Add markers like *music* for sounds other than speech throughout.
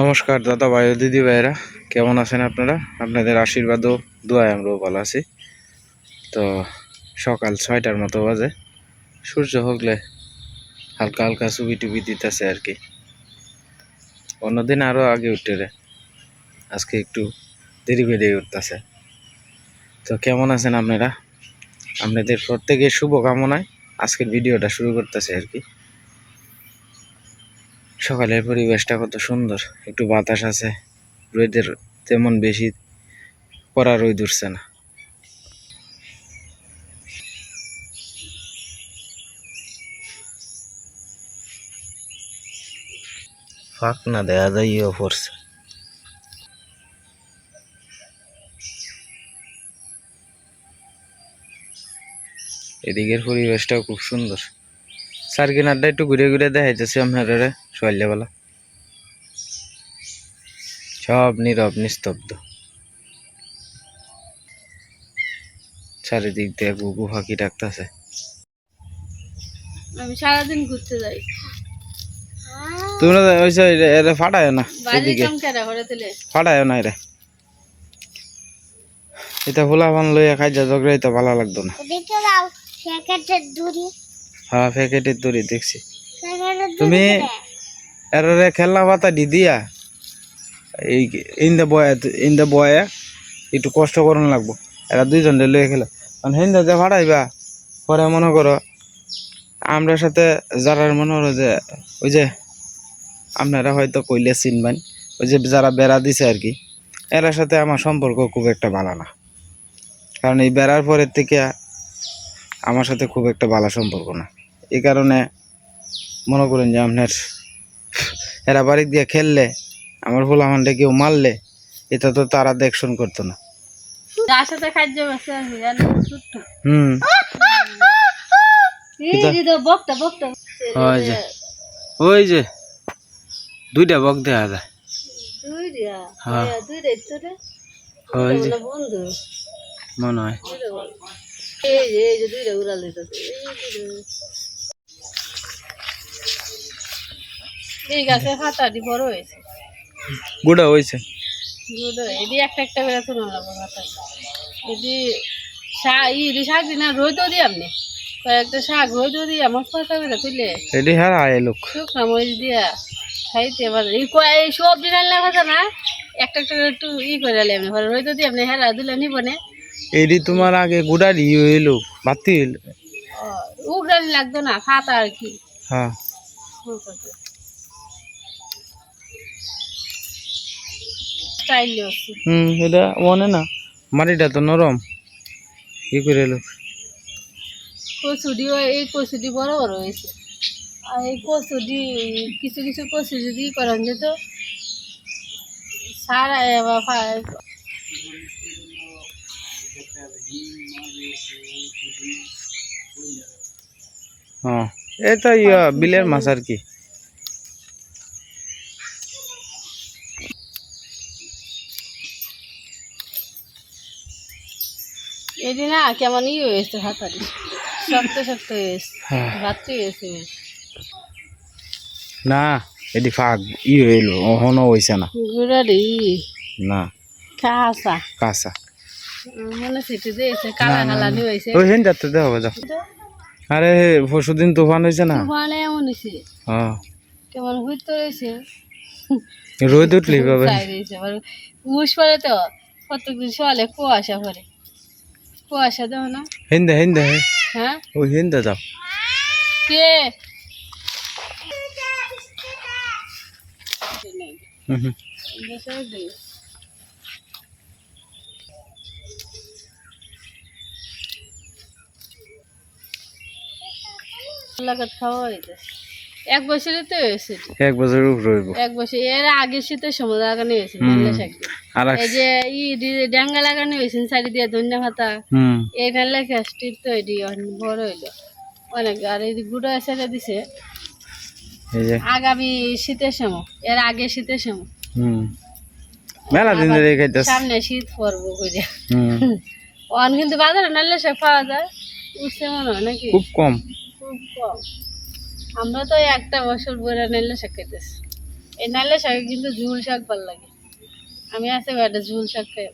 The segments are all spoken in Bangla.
নমস্কার দাদা ভাই দিদি ভাইরা কেমন আছেন আপনারা? আপনাদের আশীর্বাদও দোয়ায় আমরাও ভালো আছি। তো সকাল ছয়টার মতো বাজে, সূর্য হগলে হালকা হালকা ছবি টুবি দিতেছে আর কি। অন্যদিন আরও আগে উঠে রে, আজকে একটু দেরি বেরিয়ে উঠতেছে। তো কেমন আছেন আপনারা? আপনাদের প্রত্যেকের শুভকামনায় আজকের ভিডিওটা শুরু করতেছে আর কি। সকালের পরিবেশটা কত সুন্দর। একটু বাতাস আছে। রোদের তেমন বেশি কড়া রোদ উঠছে না। ফাঁক না দেয়া যায় ইয়ে পড়ছে। এদিকের পরিবেশটাও খুব সুন্দর। সার্কিনারটা একটু ঘুরে ঘুরে দেখাইতেছি আপনারা সকালবেলা। সব নীরব নিস্তব্ধ। চারিদিক দিয়ে গুগু ফাঁকি ডাকতেছে। আমি সারাদিন ঘুরতে যাই। তোমরা ওই এরা ফাটায় না এদিকে? ফাটায় না এরা? এটা ফুলা ফান লইয়া খাই যা ঝগড়া এটা ভালো লাগতো না। দেখে প্যাকেটের দড়ি। হ্যাঁ প্যাকেটের দড়ি দেখছি। তুমি এরারে খেলনা পাতা দি দিয়া এই ইন দ্য বয় ইন দ্য বয়ে একটু কষ্ট করুন লাগবো। এরা দুইজন লইয়া খেলে। কারণ হিন্দা যে ভাড়াইবা পরে মনে করো আমরা সাথে যারা মনে করো যে ওই যে আপনারা হয়তো কইলে চিনবেন, ওই যে যারা বেড়া দিছে আর কি, এরার সাথে আমার সম্পর্ক খুব একটা ভালো না। কারণ এই বেড়ার পরের থেকে আমার সাথে খুব একটা ভালো সম্পর্ক না। এই কারণে মনে করেন যে আপনার এরা বাড়ি দিয়ে খেললে আমার ফুলামানটা কেউ মারলে এটা তো তারা দেখশন করতো না। হুম। ওই যে। ওই যে। দুইটা বক দেওয়া যায়। হ্যাঁ। মনে হয়। এই যে দুইটা উড়াল এই গাছে হাতাটি বড় হয়েছে। গুড়া হয়েছে? দুটো এদি একটা একটা করে তুলে নেব হাতা এদি শাক ইদি শাক দিই না রইতেও দিই আপনি কয়েকটা শাক রইতেও দিই আমার কথা করে তুলে। এটি হ্যাঁ আয় লোক। শুকনা মরিচ দিয়া খাইতে পারে। এই এই সবজি রান্না কথা না একটা একটা একটু ই করে আলে আপনি ঘরে রইতে দিই আপনি হেরা দিলে নিব না। এটি তোমার আগে গুড়ার ই হইল বাতি হইল। উগরানি লাগতো না খাতা আর কি। হ্যাঁ। স্টাইল আছে হুম এটা না? মাটিটা তো নরম। কি করে এলো? এই কচুরি বড় বড় হয়েছে। আর এই কচুরি কিছু কিছু কচুরি যদি করেন যেত সারা এবার ফা- হ্যাঁ এটা বিলের মাছ আর কি এদিন না কেমন ই হয়েছে হাতারি শক্ত শক্ত হয়েছে। হ্যাঁ। ভাত হয়েছে না এটি ফাঁক ই হইল অহনো হইছে না। গুড়ারি না। খাসা কাঁচা। মনে সেটি দিয়েছে কালা কালা হয়েছে। ওই হেন যাতে দেওয়া হবে যাও। আরে পরশু দিন তুফান হয়েছে না? মানে এমন হয়েছে হ্যাঁ কেমন হইতে রয়েছে রোদ উঠলি আবার মুস পরে তো। কতদিন সকালে কুয়াশা পরে কুয়াশা দেও না হিন্দে হিন্দে হ্যাঁ ওই হিন্দে যাও কে হুম হুম। লাগাত খাওয়া হয়েছে এক বছরে তো হয়েছে এক বছর উপরে হইব। এক বছর এর আগে শীতের সময় লাগানো হয়েছে। আর এই যে ই ডাঙ্গা লাগানো হয়েছে সারি দিয়ে ধন্যা পাতা। হুম। এই নাল্লা গাছটি তো এটি বড় হইল। অনেক আর এই গুঁড়ো ছেড়ে দিছে। এই যে। আগামী শীতের সময় এর আগে শীতের সময়। হুম। মেলা দিন ধরে খাইতেছ। সামনে শীত পড়ব করে হুম। অন কিন্তু বাজারে নাল্লা শাক পাওয়া যায় উঠছে মনে হয় নাকি? খুব কম। খুব কম। আমরা তো একটা বছর বইরা নাল্লা শাক খাইতেছি। এই নাইলে শাকে কিন্তু ঝুল শাক ভালো লাগে। আমি আছে একটা ঝুল শাক খাই।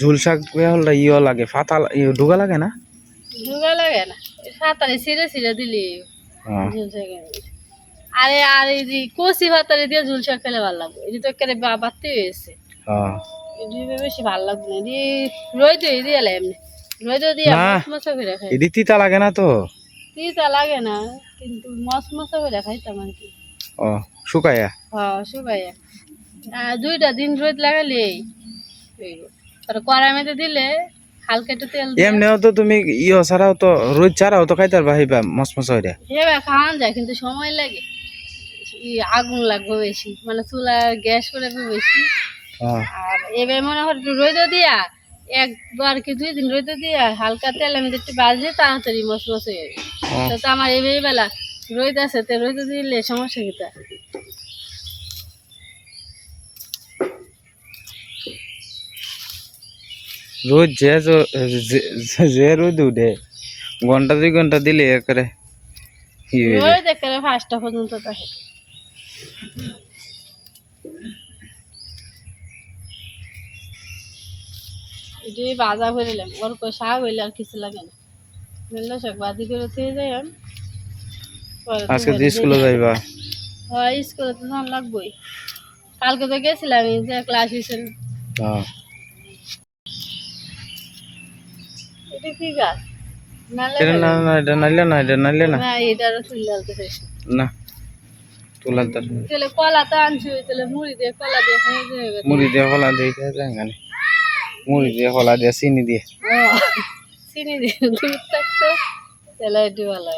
ঝুল শাক হলে ইয়ে লাগে ফাতা ডুগা লাগে না? ঢুকা লাগে না। সাঁতারে ছিঁড়ে ছিঁড়ে দিলি হ্যাঁ। ঝুল শাক আরে আর এই যে কচি ভাতারে দিয়ে ঝুল শাক খেলে ভালো লাগবে। এটি তো একেবারে বাড়তে হয়েছে। হ্যাঁ। বেশি ভালো লাগবে না। রই দিয়ে দিয়ে এমনি। রই দিয়ে। মশ মশা খাই তিতা লাগে না তো? তিতা লাগে না। কিন্তু মশ মশা করে খাইতাম আর কি। ও শুকায়া হ্যাঁ শুকাইয়া। আর দুইটা দিন রোদ লাগালে আর কড়াই মেতে দিলে হালকা একটু তেল এমনিও তো তুমি ইয়ে ছাড়াও তো রোজ ছাড়াও তো খাইতে পারবা হইবা মসমস হইরা। হেবে খাওয়ান যায় কিন্তু সময় লাগে। ই আগুন লাগবে বেশি মানে চুলা গ্যাস করে বেশি। আর এবার মনে হয় রোদ দিয়া একবার কি দুই দিন রোদ দিয়া হালকা তেল আমি একটু বাজলে তাড়াতাড়ি মশ মশ হয়ে যাবে। তো তো আমার এবার বেলা রোদ আছে তো রোদ দিলে সমস্যা কিতা রোজ যে যে- রোদ উঠে ঘণ্টা দুই ঘণ্টা দিলে করে। রোদ পাঁচটা পর্যন্ত থাকে। এটাই বাজা করিলাম ওর কই শাক হইলে আর কিছু লাগে না। বুঝলে শাক বাজি করে থেকে যাই তো আজকে যে স্কুলে যাইবা? হয় স্কুলে তো যাওয়া লাগবেই। কালকে তো গেছিলাম যে ক্লাস হিসেবে হ্যাঁ। এটা কি গাছ? এটা না না এটা নাইলে না এটা নাইলে না। না এটারও চুল আলতে না তোলার দরকার কলা তো আনছি তাহলে মুড়ি দিয়ে কলা দিয়ে মুড়ি দিয়ে হলা দিয়ে যায় মুড়ি দিয়ে হলা দিয়ে চিনি দিয়ে। *laughs* চিনি দিয়ে দুধ থাকতো তাহলে একটু ভালো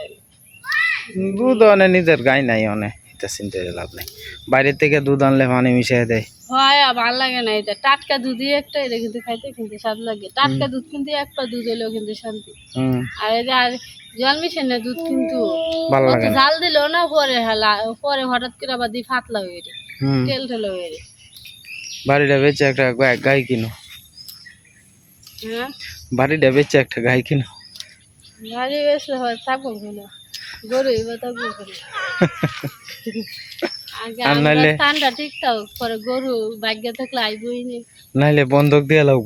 দুধ অনে নিজের গাই নাই অনে এটা চিনতে লাভ নাই। বাইরের থেকে দুধ আনলে পানি মিশিয়ে দেয়। হয় ভালো লাগে না এটা। টাটকা দুধই একটা এটা কিন্তু খাইতে কিন্তু স্বাদ লাগে। টাটকা দুধ কিন্তু একটা দুধ এলেও কিন্তু শান্তি। হুম। আর যে আর জল মিশানো দুধ কিন্তু না। জাল দিলেও না পরে হালা পরে হঠাৎ করে আবার দিয়ে ফাতলা হয়ে হুম। তেল টেল হয়ে যায়। বাড়িটা বেঁচে একটা গাই- কিনো। বাড়িটা বেচে একটা গাই কিনো। গাড়ি বেসলে হয় থাকব কেন গরু থাকব আগে আর আমরা নাইলে- ঠান্ডা ঠিক থাক পরে গরু ভাগ্য থাকলে আইবই নি। নাইলে বন্ধক দিয়ে লাও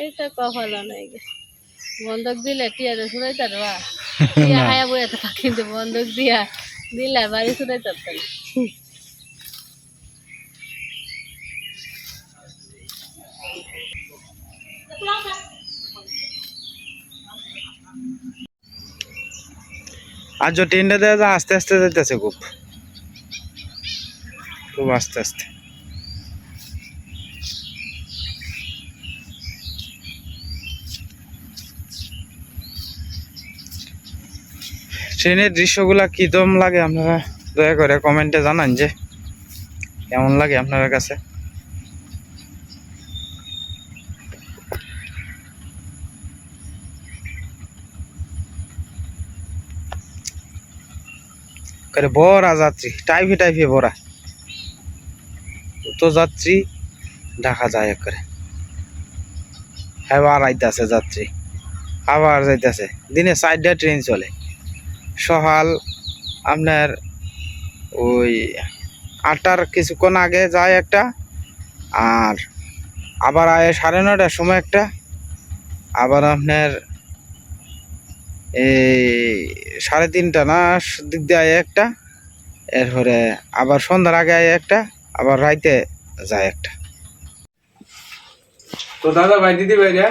এইটা কপাল নাই। বন্ধক দিলে টিয়া হায়া বইয়া থাকা কিন্তু বন্ধক দিয়া দিলে বাড়ি তারতাম আর যে ট্রেনটা দেওয়া যায়, আস্তে আস্তে যাইতেছে খুব। খুব আস্তে আস্তে। ট্রেনের দৃশ্যগুলা কিরম লাগে আপনারা দয়া করে কমেন্টে জানান যে, কেমন লাগে আপনাদের কাছে? করে ভরা যাত্রী, টাইফে টাইফে ভরা তো যাত্রী ঢাকা যায় করে। আবার আইতাছে যাত্রী, আবার যাইতাছে। দিনে চারটা ট্রেন চলে। সকাল আপনার ওই আটটার কিছুক্ষণ আগে যায় একটা, আর আবার আয় সাড়ে নটার সময় একটা। আবার আপনার সাড়ে তিনটা না দিক দিয়ে আয় একটা এরপরে আবার সন্ধ্যার আগে আয় একটা আবার রাইতে যায় একটা। তো দাদা ভাই দিদি ভাইরা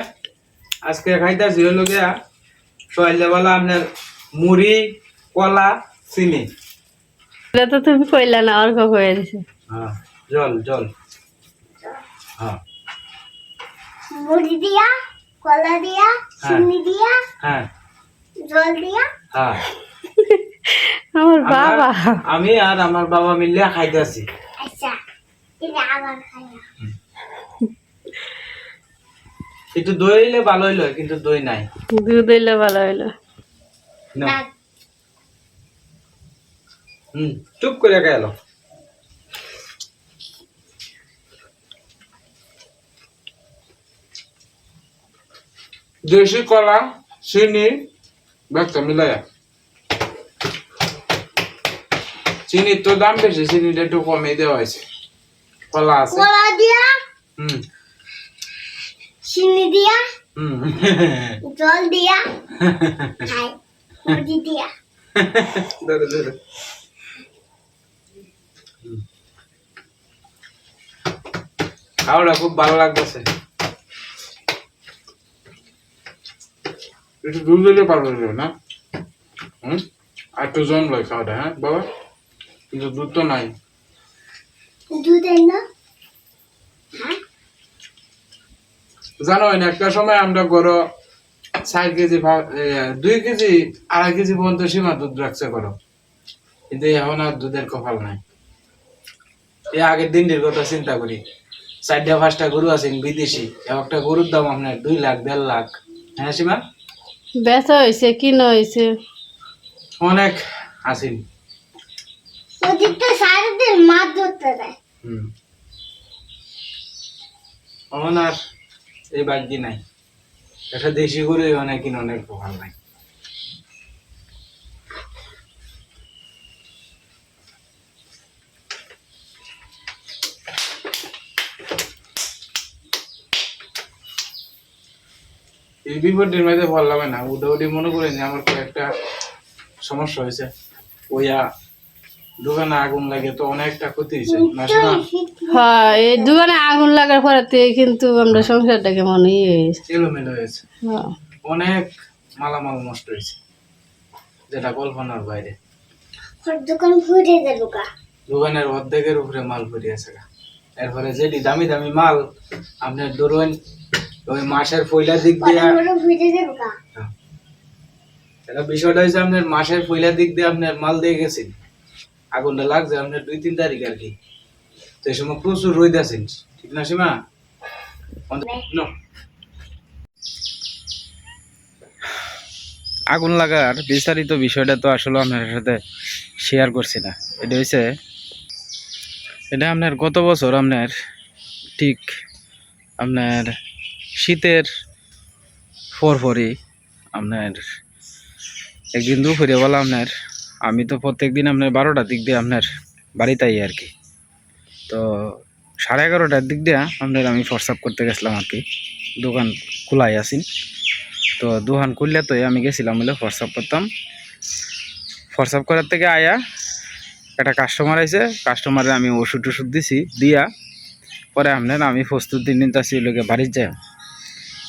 আজকে খাইতেছি হলো গিয়া সকালবেলা আপনার মুড়ি কলা চিনি। এটা তো তুমি কইলা না অর্ক কয়ে দিছে। হ্যাঁ জল জল। হ্যাঁ। মুড়ি দিয়া কলা দিয়া চিনি দিয়া। হ্যাঁ। জল দিয়া? হ্যাঁ। আমার বাবা। আমি আর আমার বাবা মিলে খাইতেছি আচ্ছা এটা আবার খাইয়া একটু দই হইলে ভালো হইল কিন্তু দই নাই। দুধ হইলে ভালো হইল। হুম চুপ করে গেল দেশি কলা চিনি ব্যক্ত মিলাইয়া চিনির তো দাম বেশি চিনিটা একটু কমে দেওয়া হয়েছে কলা আছে কলা দিয়া হুম চিনি দিয়া হুম জল দিয়া খাই মুড়ি দিয়া ধরো খাওয়াটা খুব ভালো লাগতেছে একটু দুধ দিলে পারবে না হুম আর একটু জন লয় খাওয়াটা হ্যাঁ বাবা কিন্তু দুধ তো নাই জানো না একটা সময় আমরা করো চার কেজি দুই কেজি আড়াই কেজি পর্যন্ত সীমা দুধ রাখছে করো কিন্তু এখন আর দুধের কপাল নাই। এই আগের দিনটির কথা চিন্তা করি। চারটা পাঁচটা গরু আছেন বিদেশি। একটা গরুর দাম আপনার দুই লাখ দেড় লাখ। হ্যাঁ সীমা? বেচা হয়েছে কি না হয়েছে? অনেক আসিন ওদিকটা সারাদিন মাছ ধরতে হুম। এখন এই বাকি নাই। একটা দেশি করে অনেক অনেক প্রভাব নাই। এই বিপদের মধ্যে ভালো লাগে না। উঠে মনে করেন যে আমার কয়েকটা সমস্যা হয়েছে। ওইয়া দোকানে আগুন লাগে তো অনেকটা ক্ষতি হয়েছে হ্যাঁ এই দোকানে আগুন লাগার পরে কিন্তু আমরা সংসারটা কেমন ইয়ে হয়েছে। এলোমেলো হয়েছে। হ্যাঁ। অনেক মালামাল নষ্ট হয়েছে যেটা কল্পনার বাইরে। দোকান ঘুরে গেল দোকানের অর্ধেকের উপরে মাল গা। এরপরে যেটি দামি দামি মাল আপনার ধরুন ওই মাসের পয়লা দিক দিয়ে এটা বিষয়টা হয়েছে আপনার মাসের পয়লা দিক দিয়ে আপনার মাল দিয়ে গেছেন। আগুনটা লাগছে আপনার দুই তিন তারিখ আর কি। তো এই সময় প্রচুর রোদ আছেন ঠিক না সীমা? আগুন লাগার বিস্তারিত বিষয়টা তো আসলে আপনার সাথে শেয়ার করছি না। এটা হয়েছে এটা আপনার গত বছর আপনার ঠিক আপনার শীতের পরপরই আপনার একদিন দুপুরে বলা আপনার, আমি তো প্রত্যেক দিন আপনার বারোটার দিক দিয়ে আপনার বাড়িতে আই আর কি। তো সাড়ে এগারোটার দিক দিয়ে আপনার আমি ফর্সাপ করতে গেছিলাম আর কি, দোকান খোলাই আছি। তো দোকান খুললে তো আমি গেছিলাম বলে ফর্সাপ করতাম। ফর্সাপ করার থেকে আয়া একটা কাস্টমার আইছে কাস্টমারে আমি ওষুধ টষুধ দিছি, দিয়া পরে আপনার আমি প্রস্তুতি নিতেছি লোকে বাড়ির যাই।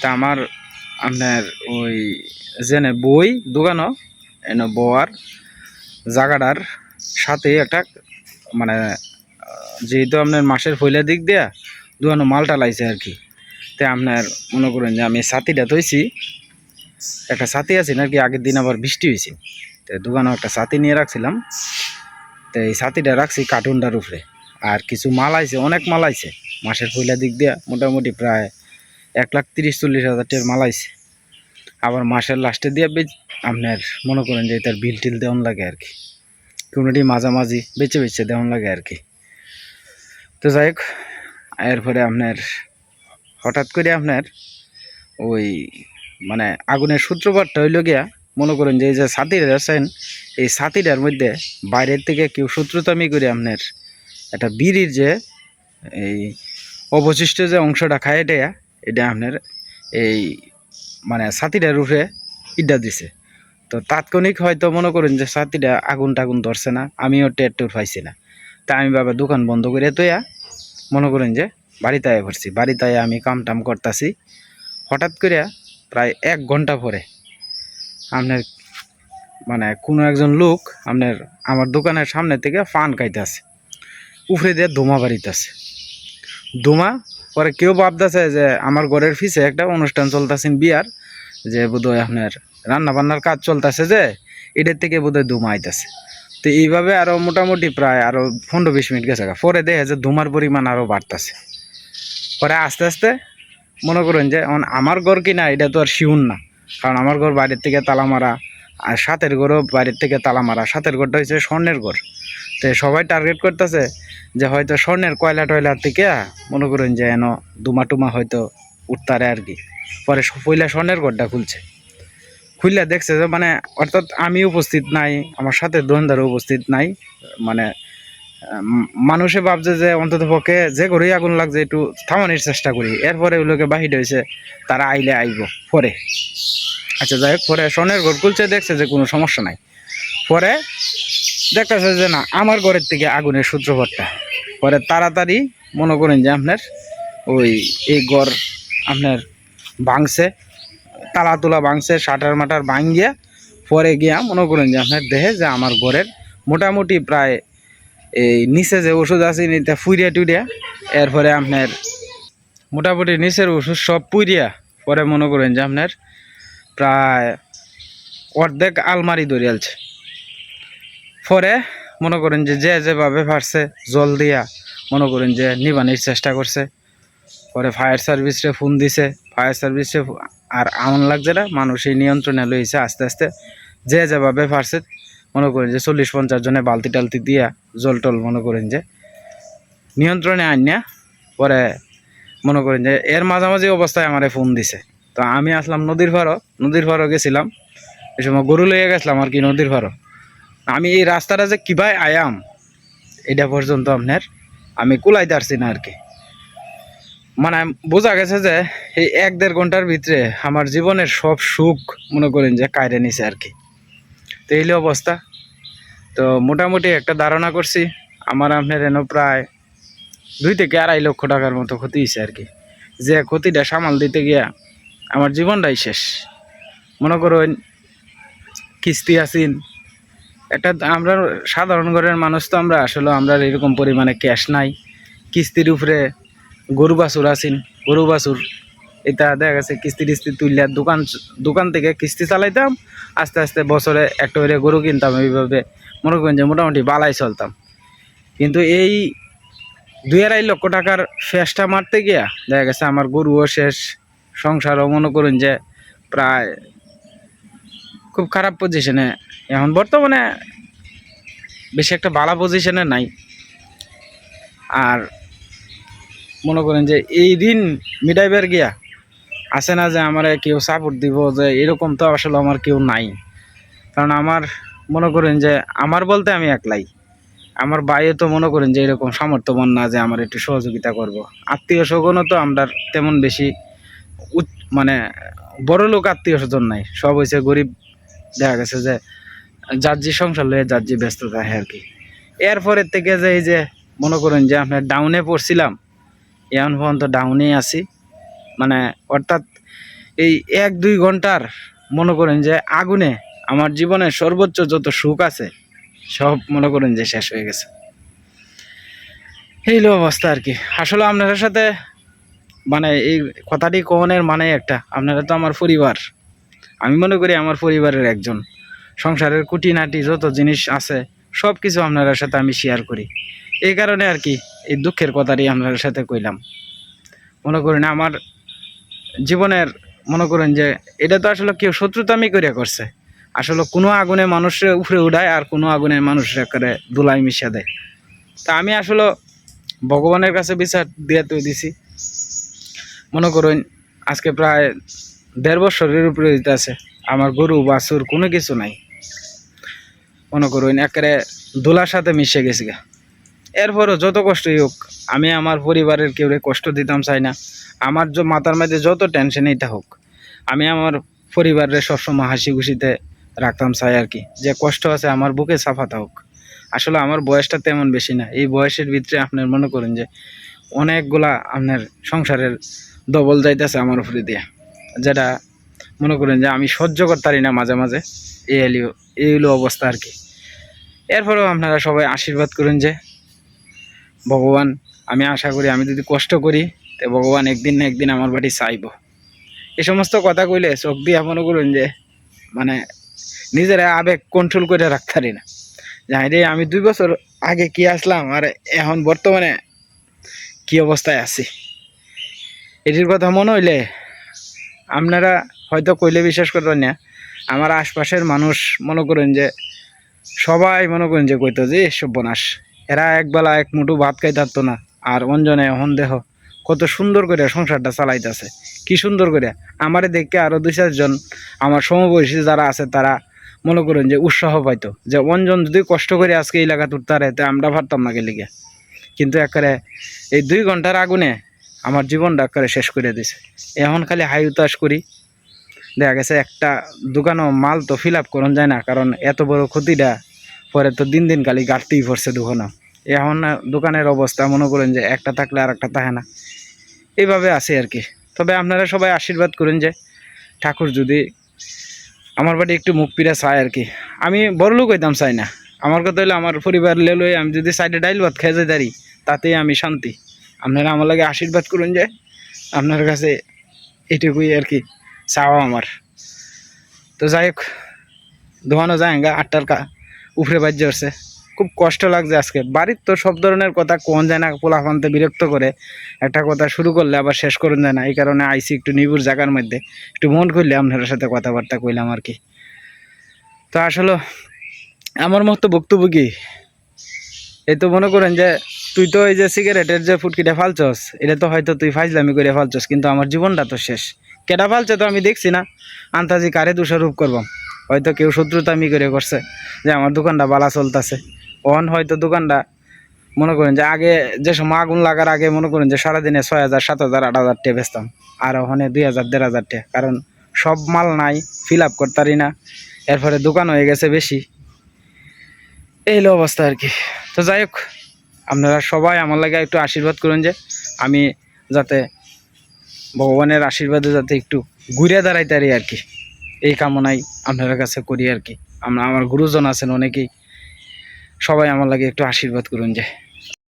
তা আমার আপনার ওই জেনে বই দোকানও, এনে বওয়ার জায়গাটার সাথে একটা মানে যেহেতু আপনার মাসের পয়লা দিক দিয়া দোকানো মালটা লাইছে আর কি। তে আপনার মনে করেন যে আমি ছাতিটা তৈছি একটা ছাতি আছে নাকি, আগের দিন আবার বৃষ্টি হয়েছে তো দোকানে একটা ছাতি নিয়ে রাখছিলাম। তো এই ছাতিটা রাখছি কার্টুনটার উপরে। আর কিছু মাল আইছে, অনেক মাল আইছে। মাসের পয়লা দিক দিয়া মোটামুটি প্রায় এক লাখ তিরিশ চল্লিশ হাজার টাকার মাল আইছে। আবার মাসের লাস্টে দিয়ে আপনার মনে করেন যে তার বিল টিল দেওয়ান লাগে আর কি। কোনোটি মাঝামাঝি বেচে বেচে দেওয়ান লাগে আর কি। তো যাই হোক, এরপরে আপনার হঠাৎ করে আপনার ওই মানে আগুনের সূত্রপাতটা হইল গিয়া মনে করেন যে এই যে ছাতিটা আছেন এই ছাতিটার মধ্যে বাইরের থেকে কেউ শত্রুতামি করে আপনার একটা বিড়ির যে এই অবশিষ্ট যে অংশটা খায় এটা এটা আপনার এই মানে ছাতিটার উপরে ইডা দিছে। তো তাৎক্ষণিক হয়তো মনে করেন যে ছাতিটা আগুন টাগুন ধরছে না, আমিও টের টের পাইছি না। তা আমি বাবা দোকান বন্ধ করে তোয়া মনে করেন যে বাড়িতে পড়ছি। বাড়িতে আমি কাম টাম করতেছি। হঠাৎ করে প্রায় এক ঘণ্টা পরে আপনার মানে কোনো একজন লোক আপনার আমার দোকানের সামনে থেকে ফান খাইতেছে। উফরে দিয়ে ধোমা বাড়িতেছে। ধোমা পরে কেউ ভাবতেছে যে আমার ঘরের পিছে একটা অনুষ্ঠান চলতেছেন বিয়ার, যে বোধহয় আপনার রান্না বান্নার কাজ চলতেছে যে এটার থেকে বোধহয় ধুমা আইতেছে। তো এইভাবে আরও মোটামুটি প্রায় আরও পনেরো বিশ মিনিট গেছে পরে দেখে যে ধুমার পরিমাণ আরও বাড়তেছে। পরে আস্তে আস্তে মনে করেন যে আমার ঘর কিনা এটা তো আর শিউন না। কারণ আমার ঘর বাইরের থেকে তালা মারা, আর সাতের ঘরও বাইরের থেকে তালা মারা। সাতের ঘরটা হচ্ছে স্বর্ণের ঘর। তো সবাই টার্গেট করতেছে যে হয়তো স্বর্ণের কয়লা টয়লার থেকে মনে করেন যে এন দুমা টুমা হয়তো উঠতারে আর কি। পরে পয়লা স্বর্ণের ঘরটা খুলছে। খুললে দেখছে যে মানে অর্থাৎ আমি উপস্থিত নাই, আমার সাথে দোকানদারও উপস্থিত নাই মানে মানুষে ভাবছে যে অন্তত পক্ষে যে ঘরেই আগুন লাগছে একটু থামানোর চেষ্টা করি। এরপরে ওগুলোকে বাহির হয়েছে, তারা আইলে আইব পরে। আচ্ছা যাই হোক, পরে স্বর্ণের ঘর খুলছে, দেখছে যে কোনো সমস্যা নাই। পরে দেখতেছে যে না, আমার ঘরের থেকে আগুনের সূত্রপাতটা। পরে তাড়াতাড়ি মনে করেন যে আপনার ওই এই ঘর আপনার ভাঙছে, তালা তুলা ভাঙছে, শাটার মাটার ভাঙিয়া পরে গিয়া মনে করেন যে আপনার দেহে যে আমার ঘরের মোটামুটি প্রায় এই নিচে যে ওষুধ আছে নিতে ফুইরিয়া টুইরিয়া এরপরে আপনার মোটামুটি নিচের ওষুধ সব পুইরিয়া পরে মনে করেন যে আপনার প্রায় অর্ধেক আলমারি দরিয়ালছে পরে মনে করেন যে যে যেভাবে পারছে জল দিয়া মনে করেন যে নিবানির চেষ্টা করছে। পরে ফায়ার সার্ভিসে ফোন দিছে। ফায়ার সার্ভিসে আর আমন লাগছে না, মানুষ এই নিয়ন্ত্রণে লইছে আস্তে আস্তে। যে যেভাবে পারছে, মনে করেন যে চল্লিশ পঞ্চাশ জনে বালতি টালতি দিয়া জল টল মনে করেন যে নিয়ন্ত্রণে আনিয়া পরে মনে করেন যে এর মাঝামাঝি অবস্থায় আমারে ফোন দিছে। তো আমি আসলাম নদীর পাড়ো নদীর পাড়ো গেছিলাম। এই সময় গরু লইয়া গেছিলাম আর কি নদীর পাড়ো। আমি এই রাস্তাটা যে কীভাবে আয়াম, এটা পর্যন্ত আপনার আমি কুলাইতে পারছি না আর কি। মানে বোঝা গেছে যে এই এক দেড় ঘণ্টার ভিতরে আমার জীবনের সব সুখ মনে করেন যে কায়রে নিছে আর কি। তো এই হলো অবস্থা। তো মোটামুটি একটা ধারণা করছি, আমার আপনার এনে প্রায় দুই থেকে আড়াই লক্ষ টাকার মতো ক্ষতি হয়েছে আর কি। যে ক্ষতিটা সামাল দিতে গিয়া আমার জীবনটাই শেষ। মনে করুন কিস্তি আসিন একটা আমরা সাধারণ ঘরের মানুষ তো আমরা, আসলে আমরা এরকম পরিমাণে ক্যাশ নাই। কিস্তির উপরে গরু বাছুর আসিন গরু বাছুর। এটা দেখা গেছে কিস্তি টিস্তি তুললে দোকান দোকান থেকে কিস্তি চালাইতাম, আস্তে আস্তে বছরে একটা করে গরু কিনতাম, এইভাবে মনে করেন যে মোটামুটি বালাই চলতাম। কিন্তু এই দুই আড়াই লক্ষ টাকার শেষটা মারতে গিয়া দেখা গেছে আমার গরুও শেষ, সংসারও মনে করুন যে প্রায় খুব খারাপ পজিশনে এখন বর্তমানে বেশি একটা ভালো পজিশনে নাই। আর মনে করেন যে এই ঋণ মিটাইবার গিয়া আছে না যে আমার কেউ সাপোর্ট দিব যে এরকম তো আসলে আমার কেউ নাই। কারণ আমার মনে করেন যে আমার বলতে আমি একলাই। আমার বাইরে তো মনে করেন যে এরকম সামর্থ্যবান না যে আমার একটু সহযোগিতা করব। আত্মীয় স্বজনও তো আমরা তেমন বেশি মানে বড় লোক আত্মীয় স্বজন নাই। সব হয়েছে গরিব দেখা গেছে যে যার যে সংসার লয়ে যার যে ব্যস্ত থাকে আর কি। এরপরের থেকে যে এই যে মনে করেন যে আপনার ডাউনে পড়ছিলাম, এখন পর্যন্ত ডাউনেই আছি। মানে অর্থাৎ এই এক, দুই ঘণ্টার মনে করেন যে আগুনে আমার জীবনের সর্বোচ্চ যত সুখ আছে, সব মনে করেন যে শেষ হয়ে গেছে। এই অবস্থা আর কি। আসলে আপনাদের সাথে মানে এই কথাটি কনের মানে একটা। আপনারা তো আমার পরিবার। আমি মনে করি আমার পরিবারের একজন। সংসারের কুটিনাটি যত জিনিস আছে সব কিছু আপনাদের সাথে আমি শেয়ার করি। এই কারণে আর কি, এই দুঃখের কথাটি আপনাদের সাথে কইলাম। মনে করেন আমার জীবনের, মনে করেন যে এটা তো আসলে কেউ শত্রুতামি করে করছে। আসলে কোনো আগুনে মানুষের উপরে উঠায় আর কোনো আগুনে মানুষের করে দুলাই মিশা দেয়। তা আমি আসলে ভগবানের কাছে বিচার দিয়ে তো দিছি। মনে করুন আজকে প্রায় দেড় বছরের উপরে আছে। আমার গরু, বাছুর কোনো কিছু নাই। মনে করুন, একেবারে দোলার সাথে মিশে গেছি গা। এরপরও যত কষ্টই হোক, আমি আমার পরিবারের কেউ কষ্ট দিতাম চাই না। আমার যে মাথার মধ্যে যত টেনশনই তা হোক, আমি আমার পরিবারের সবসময় হাসি খুশিতে রাখতাম চাই আর কি। যে কষ্ট আছে আমার বুকে সাফাতা হোক। আসলে আমার বয়সটা তেমন বেশি না। এই বয়সের ভিতরে আপনার মনে করেন যে অনেকগুলা আপনার সংসারের দবল যাইতেছে আমার উপরে দিয়ে। যেটা মনে করেন যে আমি সহ্য করতে পারি না মাঝে মাঝে, এই এলিও এই হলো অবস্থা আর কি। এরপরেও আপনারা সবাই আশীর্বাদ করুন যে, ভগবান, আমি আশা করি, আমি যদি কষ্ট করি, তো ভগবান একদিন না একদিন আমার বাড়ি চাইব। এই সমস্ত কথা কইলে চোখ দিয়ে মনে করুন যে মানে নিজেরা আবেগ কন্ট্রোল করে রাখতে পারি না। যাই রে, আমি দুই বছর আগে কি আসলাম, আর এখন বর্তমানে কি অবস্থায় আছি? এটির কথা মনে হইলে আপনারা হয়তো কইলে বিশ্বাস করবেন না, আমার আশপাশের মানুষ মনে করেন যে, সবাই মনে করেন যে কইতো যে সর্বনাশ, এরা একবেলা এক মুঠো ভাত খাই থাকতো না, আর অঞ্জনে এখন দেহ, কত সুন্দর করে সংসারটা চালাইতেছে, কি সুন্দর করে। আমারে দেখে আরও দুই চারজন আমার সমবয়সী যারা আছে, তারা মনে করেন যে উৎসাহ পাইতো যে, অঞ্জন, যদি কষ্ট করে আজকে এলাকা তুলতে তে আমরা পারতাম না গেলে কিন্তু একেবারে এই দুই ঘণ্টার আগুনে আমার জীবনটা একেবারে শেষ করে দিছে। এখন খালি হাই উতাস করি। দেখা গেছে একটা দোকানও মাল তো ফিল আপ করন যায় না, কারণ এত বড় ক্ষতিটা পরে তো দিন দিন খালি গাড়তেই পড়ছে দোকানও এখন দোকানের অবস্থা, মনে করেন যে একটা থাকলে আর একটা থাকে না। এইভাবে আছে আর কি। তবে আপনারা সবাই আশীর্বাদ করেন যে ঠাকুর যদি আমার বাড়ি একটু মুখ পিড়া চায় আর কি। আমি বড় লোক হইতাম চাই না। আমার কথা হলো আমার পরিবার লেলই আমি যদি সাইডে ডাইল ভাত খেয়ে যাই দাঁড়ি, তাতেই আমি শান্তি। আপনারা আমার লাগে আশীর্বাদ করুন যে আপনার কাছে এটুকুই আর কি চাওয়া আমার। তো যাই হোক ধোয়ানো যায় গা আটটার কা উপরে বাজ্য আসছে। খুব কষ্ট লাগছে আজকে। বাড়ির তো সব ধরনের কথা কোন যায় না পোলাফানতে বিরক্ত করে একটা কথা শুরু করলে আবার শেষ করুন যায় না। এই কারণে আইসি একটু নিবুর জায়গার মধ্যে, একটু মন করলে আপনার সাথে কথাবার্তা কইলাম আর কি। তো আসলে আমার মতো বক্তব্য কি এই তো মনে করেন যে তুই তো এই যে সিগারেটের যে ফুটকিটা ফালছস, এটা তো হয়তো তুই ফাইজলামি করে ফালছস, কিন্তু আমার জীবনটা তো শেষ। কেটা ফালছে তো আমি দেখছি না। আন্তাজি কারে দোষারোপ করবাম হয়তো কেউ শত্রুতামি করে করছে, যে আমার দোকানটা বালা চলতেছে। অন হয়তো দোকানটা, মনে করেন যে আগে যে সময় আগুন লাগার আগে মনে করেন যে সারাদিনে ছয় হাজার, সাত হাজার, আট হাজার টাকা বেচতাম, আর ওখানে দুই হাজার, দেড় হাজার টাকা কারণ সব মাল নাই ফিল আপ করতারি না, এরপরে দোকান হয়ে গেছে বেশি। এই হলো অবস্থা আর কি। তো যাই হোক আপনারা সবাই আমার লাগে একটু আশীর্বাদ করুন যে আমি যাতে ভগবানের আশীর্বাদে যাতে একটু ঘুরে দাঁড়াইতে পারি আর কি। এই কামনাই আপনার কাছে করি আর কি। আমরা, আমার গুরুজন আছেন অনেকেই। সবাই আমার লাগে একটু আশীর্বাদ করুন যে।